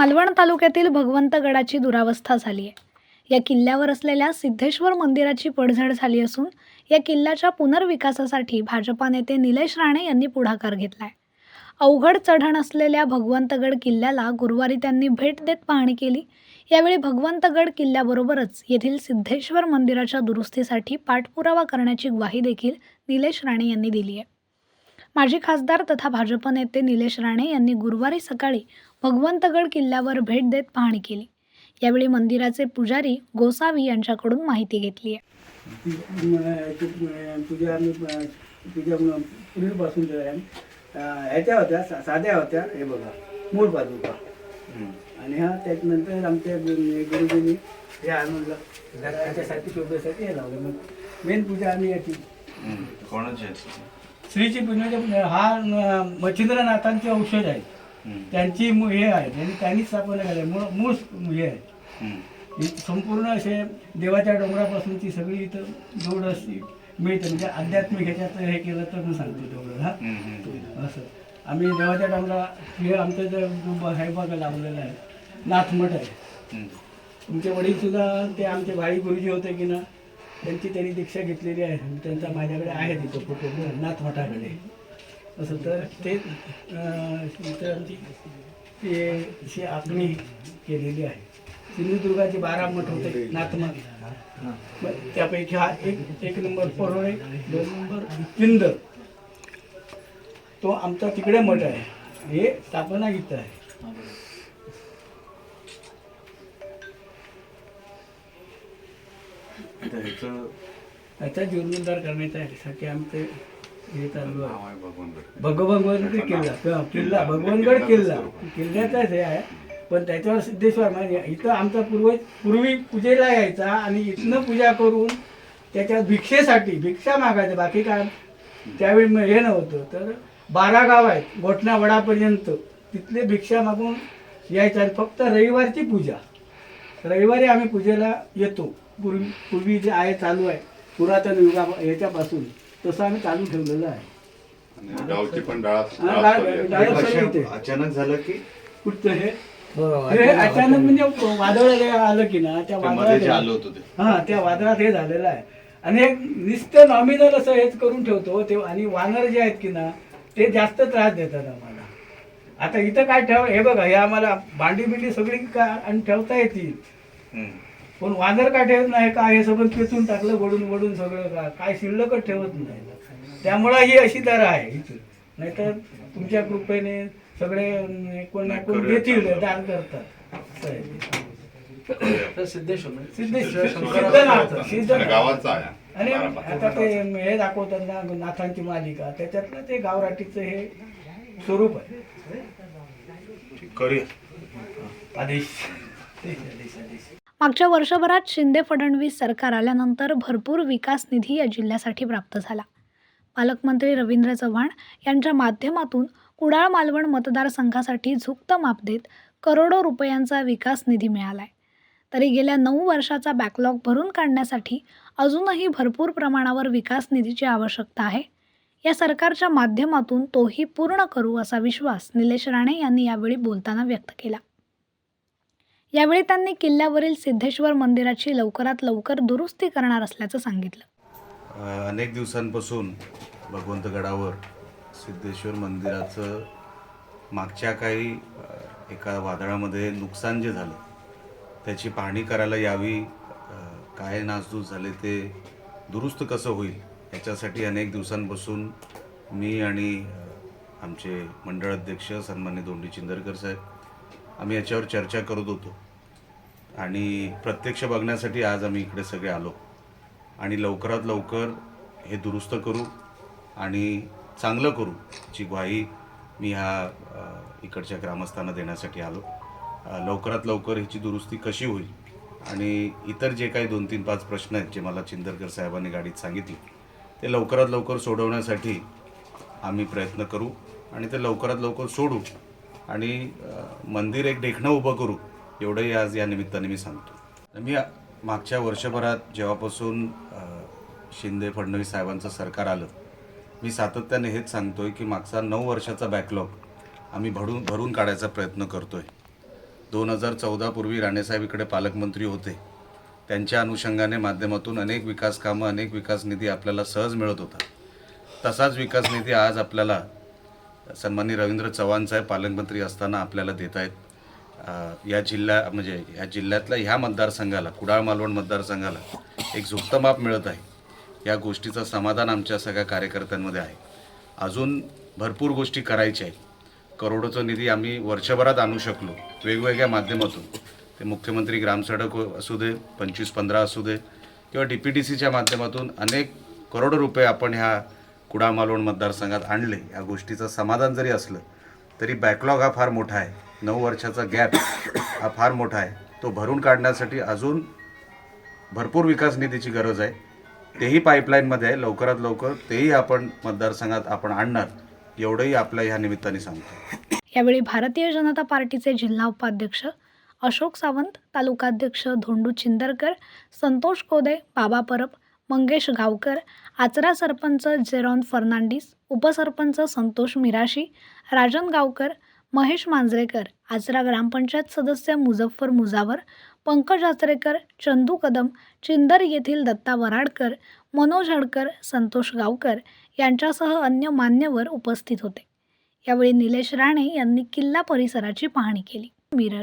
मालवण तालुक्यातील भगवंतगडाची दुरावस्था झाली आहे. या किल्ल्यावर असलेल्या सिद्धेश्वर मंदिराची पडझड झाली असून या किल्ल्याच्या पुनर्विकासासाठी भाजपा नेते निलेश राणे यांनी पुढाकार घेतलाय अवघड चढण असलेल्या भगवंतगड किल्ल्याला गुरुवारी त्यांनी भेट देत पाहणी केली. यावेळी भगवंतगड किल्ल्याबरोबरच येथील सिद्धेश्वर मंदिराच्या दुरुस्तीसाठी पाठपुरावा करण्याची ग्वाही देखील निलेश राणे यांनी दिली आहे. माजी खासदार तथा भाजप नेते निलेश राणे यांनी गुरुवारी सकाळी भगवंतगड किल्ल्यावर भेट देत पाहणी केली. यावेळी मंदिराचे पुजारी गोसावी यांच्याकडून माहिती घेतली आहे. ह्याच्या होत्या साध्या होत्या हे बघा मूळ पादुका आणि हा त्याच्यानंतर आमच्या गुरुजींनी हे आणून ला- त्याच्यासाठी शोभेसाठी हे लावलं मग मेन पूजा आम्ही याची कोणाची श्रीची पूजा हा मच्छिंद्रनाथांचे औषध आहे. त्यांची हे आहे. त्यांनी त्यांनीच स्थापना केली. मूळ मूळ हे आहे. संपूर्ण असे देवाच्या डोंगरापासूनची सगळी इथं जोड अशी मिळते. म्हणजे आध्यात्मिक ह्याच्यात हे केलं तर मी सांगतो तेवढं. हा. असं. आम्ही देवाच्या डोंगरा हे आमचं जे हे बघा लावलेलं आहे. नाथमठ आहे. तुमचे वडील सुद्धा ते आमचे भाई गुरुजी होते की ना त्यांची त्यांनी दीक्षा घेतलेली आहे. त्यांचा माझ्याकडे आहे तिथं फोटो. नाथमठाकडे असं तर ते ते आखणी केलेली आहे. सिंधुदुर्गाचे बारा मठ होते नाथमठ त्यापैकी हा एक एक नंबर परोळे दोन नंबर पिंदर तो आमचा तिकडे मठ आहे. हे स्थापना इथं आहे. आता ह्याचं याचा जीर्णोद्धार करण्यासाठी आमचे हे चालू आहे. नाव आहे भगवंत भगवनगड किल्ला. किंवा किल्ला. भगवनगड किल्ला. किल्ल्याचाच हे आहे. पण त्याच्यावर सिद्धेश्वर म्हणजे इथं आमचा पूर्वज पूर्वी पूजेला यायचा आणि इथनं पूजा करून त्याच्या भिक्षेसाठी भिक्षा मागायचं. बाकी काय त्यावेळी मग हे नव्हतं. तर बारा गाव आहेत. गोठणा वडापर्यंत. तिथले भिक्षा मागून यायचं आणि फक्त रविवारची पूजा. रविवारी आम्ही पूजेला येतो. पूर्वी पूर्वी जे आहे चालू आहे पुरातन युगा याच्यापासून तसं आम्ही चालू ठेवलेलं आहे. आणि गावची पण डाळ हा, डाळ- डाळ- अशा- इथे. अचानक झालं की? कुठचं हे? हे अचानक म्हणजे वादळ जे आलं की ना त्या ते मध्ये जे आलं वादळात होतं ते. हा त्या वादळात हे झालेलं आहे. आणि एक नुसतं नॉमिनल असं हेच करून ठेवतो ते आणि वानर जे आहेत की ना ते जास्त त्रास देतात आम्हाला. आता इथं काय ठेव हे बघा हे आम्हाला भांडी बिंडी सगळी का आणि ठेवता येतील. हम्म. पण वानर का ठेवत नाही? काय हे सगळं पेचून टाकलं वडून वडून सगळं का? काय शिल्लकच ठेवत नाही. त्यामुळं ही अशी दर आहे इथं. नाहीतर तुमच्या कृपेने सगळे कोण ना कोण देतील दान करतात. सिद्धेश्वर सिद्धेश्वर सिद्धनाथ आणि सिद्धनाथ आता ते हे दाखवतात ना नाथांची मालिका. त्याच्यातलं ते गावराटीचं हे स्वरूप आहे. आदेश आदेश आदेश. मागच्या वर्षभरात शिंदे फडणवीस सरकार आल्यानंतर भरपूर विकास निधी या जिल्ह्यासाठी प्राप्त झाला. पालकमंत्री रवींद्र चव्हाण यांच्या माध्यमातून कुडाळ मालवण मतदारसंघासाठी झुकतं माप देत करोडो रुपयांचा विकास निधी मिळाला आहे तरी गेल्या नऊ वर्षाचा बॅकलॉग भरून काढण्यासाठी अजूनही भरपूर प्रमाणावर विकास निधीची आवश्यकता आहे. या सरकारच्या माध्यमातून तोही पूर्ण करू असा विश्वास निलेश राणे यांनी यावेळी बोलताना व्यक्त केला. यावेळी त्यांनी किल्ल्यावरील सिद्धेश्वर मंदिराची लवकरात लवकर दुरुस्ती करणार असल्याचं सांगितलं. अनेक दिवसांपासून भगवंतगडावर सिद्धेश्वर मंदिराचं मागच्या काही एका वादळामध्ये नुकसान जे झालं त्याची पाहणी करायला यावी काय नासधूस झाले ते दुरुस्त कसं होईल याच्यासाठी अनेक दिवसांपासून मी आणि आमचे मंडळ अध्यक्ष सन्मान्य दोंडी चिंदरकर साहेब आम्ही याच्यावर चर्चा करत होतो. आणि प्रत्यक्ष बघण्यासाठी आज आम्ही इकडे सगळे आलो. आणि लवकरात लवकर हे दुरुस्त करू आणि चांगलं करू जी ग्वाही मी ह्या इकडच्या ग्रामस्थांना देण्यासाठी आलो. लवकरात लवकर ह्याची दुरुस्ती कशी होईल? आणि इतर जे काही दोन तीन पाच प्रश्न आहेत जे मला चिंदरकर साहेबांनी गाडीत सांगितले ते लवकरात लवकर सोडवण्यासाठी आम्ही प्रयत्न करू आणि ते लवकरात लवकर सोडू. आणि मंदिर एक देखणं उभं करू एवढंही आज या निमित्ताने मी सांगतो. मी मागच्या वर्षभरात जेव्हापासून शिंदे फडणवीस साहेबांचं सरकार आलं मी सातत्याने हेच सांगतो आहे की मागचा नऊ वर्षाचा बॅकलॉग आम्ही भरून भरून काढायचा प्रयत्न करतो आहे दोन हजार चौदापूर्वी राणेसाहेब इकडे पालकमंत्री होते. त्यांच्या अनुषंगाने माध्यमातून अनेक विकास कामं अनेक विकास निधी आपल्याला सहज मिळत होता. तसाच विकास निधी आज आपल्याला सन्माननीय रवींद्र चव्हाण साहेब पालकमंत्री असताना आपल्याला देत आहेत. या जिल्हा म्हणजे या जिल्ह्यातल्या ह्या मतदारसंघाला कुडाळ मालवण मतदारसंघाला एक झुकतं माप मिळत आहे. या गोष्टीचं समाधान आमच्या सगळ्या कार्यकर्त्यांमध्ये आहे. अजून भरपूर गोष्टी करायच्या आहेत. करोडोचा निधी आम्ही वर्षभरात आणू शकलो वेगवेगळ्या माध्यमातून. ते मुख्यमंत्री ग्रामसडक असू दे पंचवीस पंधरा असू दे किंवा डी पी टी सीच्या माध्यमातून अनेक करोडो रुपये आपण ह्या कुडाळ मालवण मतदारसंघात आणले या गोष्टीचं समाधान जरी असलं तरी बॅकलॉग हा फार मोठा आहे. नऊ वर्षाचा गॅप हा फार मोठा आहे. तो भरून काढण्यासाठी अजून भरपूर विकास निधीची गरज आहे. तेही पाईपलाईनमध्ये आहे. लवकरात लवकर तेही आपण मतदारसंघात आपण आणणार एवढंही आपलं ह्या निमित्ताने सांगतो. यावेळी भारतीय जनता पार्टीचे जिल्हा उपाध्यक्ष अशोक सावंत तालुकाध्यक्ष धोंडू चिंदरकर संतोष कोदे बाबा परब मंगेश गावकर आचरा सरपंच जेरॉन फर्नांडिस उपसरपंच संतोष मिराशी राजन गावकर महेश मांजरेकर आचरा ग्रामपंचायत सदस्य मुझफ्फर मुजावर पंकज आचरेकर चंदू कदम चिंदर येथील दत्ता वराडकर मनोज हडकर संतोष गावकर यांच्यासह अन्य मान्यवर उपस्थित होते. यावेळी निलेश राणे यांनी किल्ला परिसराची पाहणी केली. मिरर